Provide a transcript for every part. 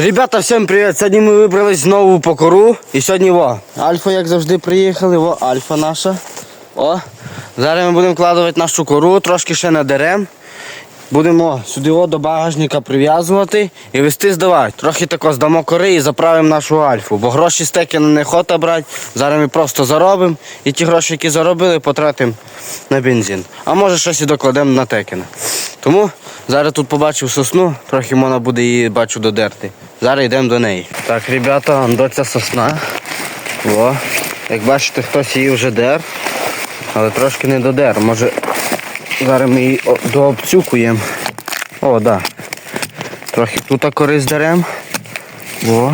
Ребята, всім привіт! Сьогодні ми вибрались знову по кору. І сьогодні во. Альфа, як завжди, приїхали, во альфа наша. О. Зараз ми будемо вкладувати нашу кору, трошки ще надерем. Будемо сюди о, до багажника прив'язувати і вести здавати. Трохи тако здамо кори і заправимо нашу альфу. Бо гроші з текена не хота брати. Зараз ми просто заробимо і ті гроші, які заробили, потратимо на бензин. А може щось і докладемо на текена. Тому зараз тут побачив сосну, трохи можна буде її бачу додерти. Зараз йдемо до неї. Так, ребята, до ця сосна. О, як бачите, хтось її вже дер, але трошки не додер. Може зараз ми її дообцюкуємо. О, так. Да. Трохи тут кори здеремо. О.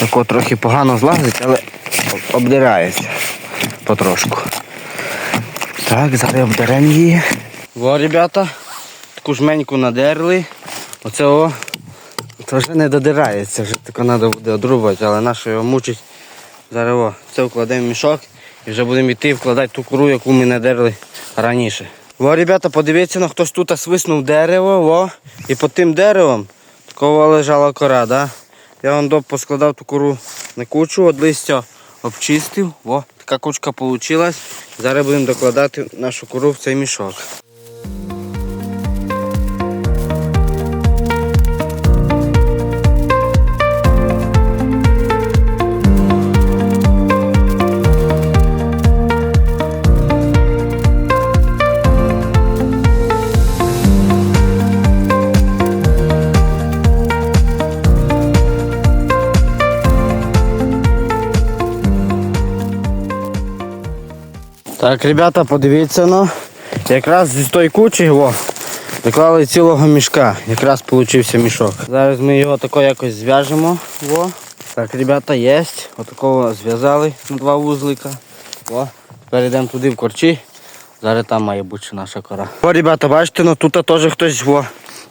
Тако трохи погано злазить, але обдирається потрошку. Так, зараз обдеремо її. Во, ребята, таку жменьку надерли. Оце о, це вже не додирається, вже тако треба буде одрубати, але нащо його мучить. Зараз о, це вкладемо в мішок і вже будемо йти вкладати ту кору, яку ми надерли раніше. Во, ребята, подивіться, ну, хтось тут свиснув дерево, во, і під тим деревом такого лежала кора, да? Я вам доп поскладав ту кору на кучу, от листя обчистив, во, така кучка вийшла. Зараз будемо докладати нашу кору в цей мішок. Так, ребята, подивіться ну. Якраз зі тої кучі о, доклали цілого мішка. Якраз получився мішок. Зараз ми його тако якось зв'яжемо. О. Так, ребята, є. Отакого зв'язали на два вузлика. О. Тепер йдемо туди в корчі. Зараз там має бути наша кора. О, ребята, бачите, ну тут теж хтось о,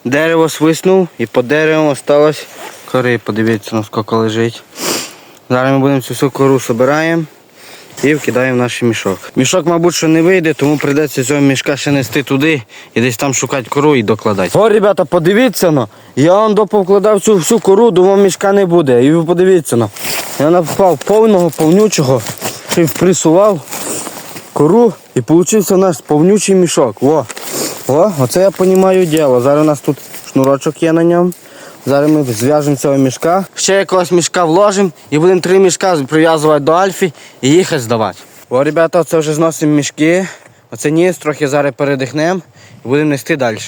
дерево свиснув і по дереву осталось кори. Подивіться, ну скільки лежить. Зараз ми будемо цю всю кору збираємо і вкидаємо в наш мішок. Мішок, мабуть, що не вийде, тому прийдеться цього мішка ще нести туди і десь там шукати кору і докладати. О, ребята, подивіться ну. Я вам доповкладав цю всю кору, думав, мішка не буде. І ви подивіться ну. Я напав повного, повнючого, ще впресував кору і у нас повнючий мішок. О, О, оце я розумію діло. Зараз у нас тут шнурочок є на ньому. Зараз ми зв'яжемо цього мішка. Ще якогось мішка вложимо і будемо три мішка прив'язувати до альфі і їхати здавати. О, ребята, це вже зносимо мішки. Оце ніс, трохи зараз передихнемо і будемо нести далі.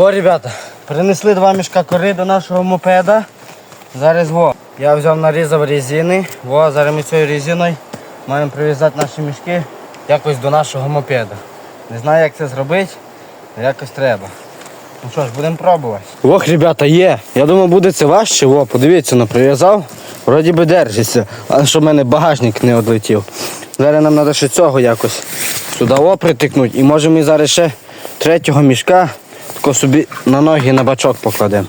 О, ребята, принесли два мішка кори до нашого мопеда. Зараз во. Я взяв нарізав резини. Во, зараз ми цією резиною маємо прив'язати наші мішки якось до нашого мопеда. Не знаю, як це зробити, але якось треба. Ну що ж, будемо пробувати. Ох, ребята, є. Я думаю, буде це важче. Во, подивіться, ну прив'язав. Вроді би держиться, але щоб в мене багажник не одлетів. Зараз нам треба ще цього якось сюди притикнути. І може ми зараз ще третього мішка тако собі на ноги на бачок покладемо.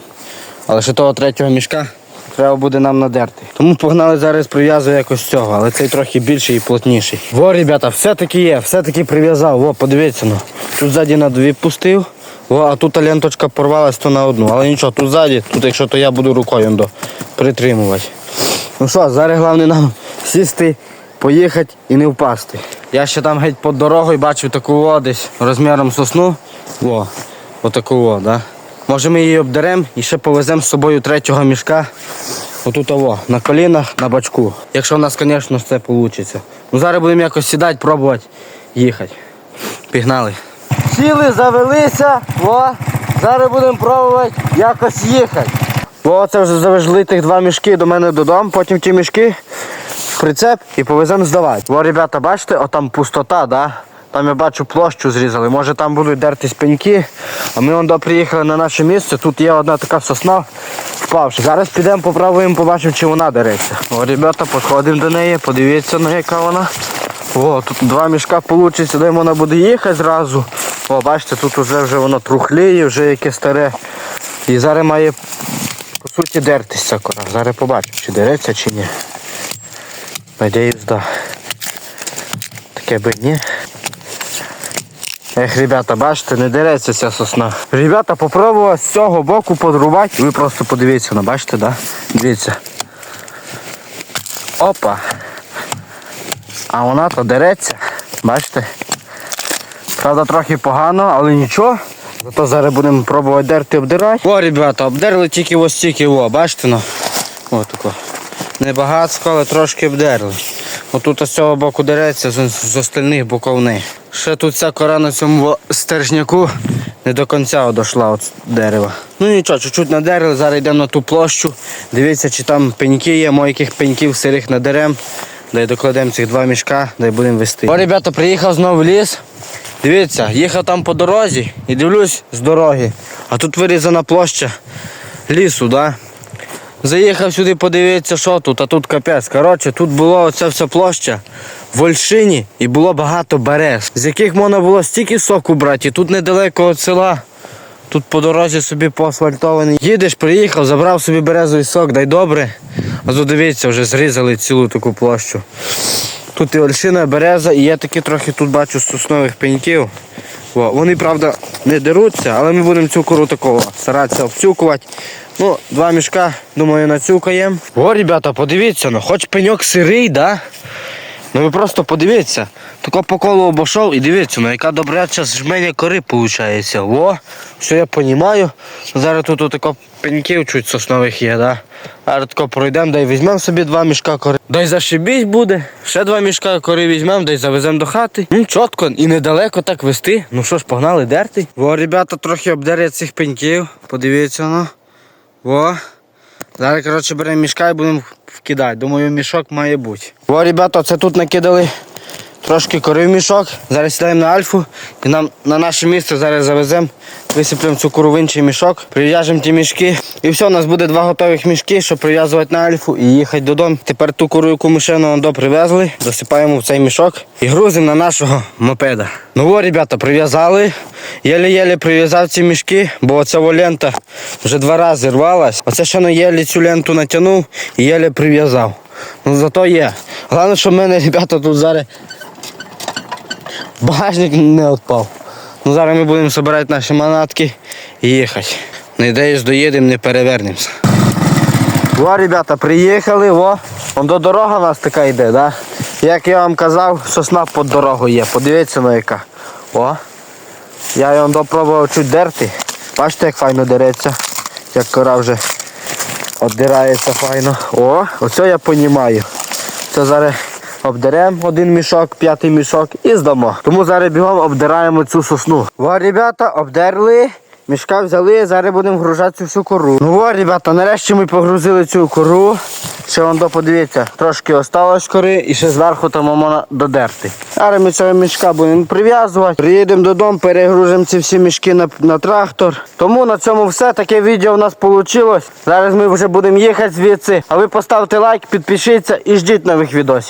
Але ще того третього мішка треба буде нам надерти. Тому погнали зараз прив'язую якось цього, але цей трохи більший і плотніший. Во, ребята, все-таки є, все-таки прив'язав. Во, подивіться. ну. Тут ззаді на дві пустив. Во, а тут ленточка порвалась то на одну. Але нічого, тут ззаді, тут якщо то я буду рукою до, притримувати. Ну що, зараз головне нам сісти, поїхати і не впасти. Я ще там геть під дорогою бачив таку о, десь розміром сосну. Во, отаку о, да. Може ми її обдеремо і ще повеземо з собою третього мішка. Отут ово, на колінах, на бачку. Якщо в нас, звісно, це вийде. Ну зараз будемо якось сідати, пробувати їхати. Пігнали. Сіли, завелися, о, зараз будемо пробувати якось їхати. О, це вже завезли тих два мішки до мене додому, потім ті мішки прицеп і повеземо здавати. О, ребята, бачите, отам пустота, да? Там я бачу площу зрізали. Може там будуть дертись пеньки. А ми вон приїхали на наше місце. Тут є одна така сосна впавши. Зараз підемо попробуємо, побачимо, чи вона дереться. О, ребята, підходимо до неї, подивіться на яка вона. О, тут два мішка вийде, де вона буде їхати зразу. О, бачите, тут вже, вже воно трухліє, вже яке старе. І зараз має по суті дертися кора. Зараз побачимо, чи дереться, чи ні. Надіюсь, да. Таке би ні. Ех, ребята, бачите, не дереться ця сосна. Ребята, попробував з цього боку подрубати. Ви просто подивіться, ну бачите, да? Дивіться. Опа. А вона то дереться. Бачите? Правда, трохи погано, але нічого. Зато зараз будемо пробувати дерти обдирати. О, ребята, обдерли тільки ось стільки, о, бачите ну. О, тако. Небагатсько, але трошки обдерли. Отут з цього боку дереться, з, з остальних боков не. Ще тут ця кора на цьому стержняку не до кінця дійшла від дерева. Ну нічого, чуть-чуть надерли, зараз йдемо на ту площу. Дивіться, чи там пеньки є, мо яких пеньків сирих надерем. Дай докладемо цих два мішка, дай будемо вести. О, ребята, приїхав знову в ліс. Дивіться, їхав там по дорозі і дивлюсь з дороги. А тут вирізана площа лісу, да? Заїхав сюди подивитися, що тут, а тут капець. Коротше, тут була оця вся площа в Вольшині і було багато берез, з яких можна було стільки соку брати. І тут недалеко від села. Тут по дорозі собі поасфальтований. Їдеш, приїхав, забрав собі березовий сок, дай добре. А тут дивіться, вже зрізали цілу таку площу. Тут і ольшина, береза, і я таки трохи тут бачу соснових пеньків. О, вони, правда, не деруться, але ми будемо цю кору такого старатися обцюкувати. Ну, два мішка, думаю, нацюкаємо. О, ребята, подивіться, ну, хоч пеньок сирий, да? Ну ви просто подивіться. Тако по колу обійшов і дивіться, ну яка добряча жменя кори виходить. О, що я розумію. Зараз тут отако пеньків чуть соснових є, да? Зараз тако пройдемо, дай візьмемо собі два мішка кори. Дай зашибісь буде. Ще два мішка кори візьмемо, дай завеземо до хати. Ну, чітко і недалеко так вести. Ну що ж, погнали дерти. О, ребята, трохи обдерять цих пеньків. Подивіться, ну. О. Зараз, коротше, беремо мішка і будемо вкидати. Думаю, мішок має бути. О, ребята, це тут накидали трошки кори в мішок. Зараз сідаємо на альфу і нам на наше місце зараз завеземо, висиплемо цю кору в інший мішок, прив'яжемо ті мішки. І все, у нас буде два готових мішки, щоб прив'язувати на альфу і їхати додому. Тепер ту кору, яку ми ще на Ондо привезли, досипаємо в цей мішок і грузимо на нашого мопеда. Ну о, ребята, прив'язали. Єлі-єлі прив'язав ці мішки, бо оця лента вже два рази рвалась. Оце ще на єлі цю ленту натягнув і єлі прив'язав. Ну зато є. Головне, щоб в мене, ребята, тут зараз багажник не відпав. Ну зараз ми будемо збирати наші манатки і їхати. Не даєш доїдемо, не перевернемося. О, ребята, приїхали, о, вон до дорога у нас така йде, да? Як я вам казав, сосна під дорогою є. Подивіться на яка. О. Я його допробував чуть дерти. Бачите, як файно дереться. Як кора вже обдирається файно. О, оце я понімаю. Це зараз обдеремо один мішок, п'ятий мішок і здамо. Тому зараз бігом обдираємо цю сосну. О, ребята, обдерли. Мішка взяли, зараз будемо вгружати цю всю кору. Ну о, ребята, нарешті ми погрузили цю кору. Ще вон до подивіться, трошки осталось кори і ще зверху там можна додерти. Зараз ми цього мішка будемо прив'язувати. Приїдемо додому, перегрузимо ці всі мішки на, на трактор. Тому на цьому все. Таке відео у нас вийшло. Зараз ми вже будемо їхати звідси. А ви поставте лайк, підпишіться і ждіть нових відосів.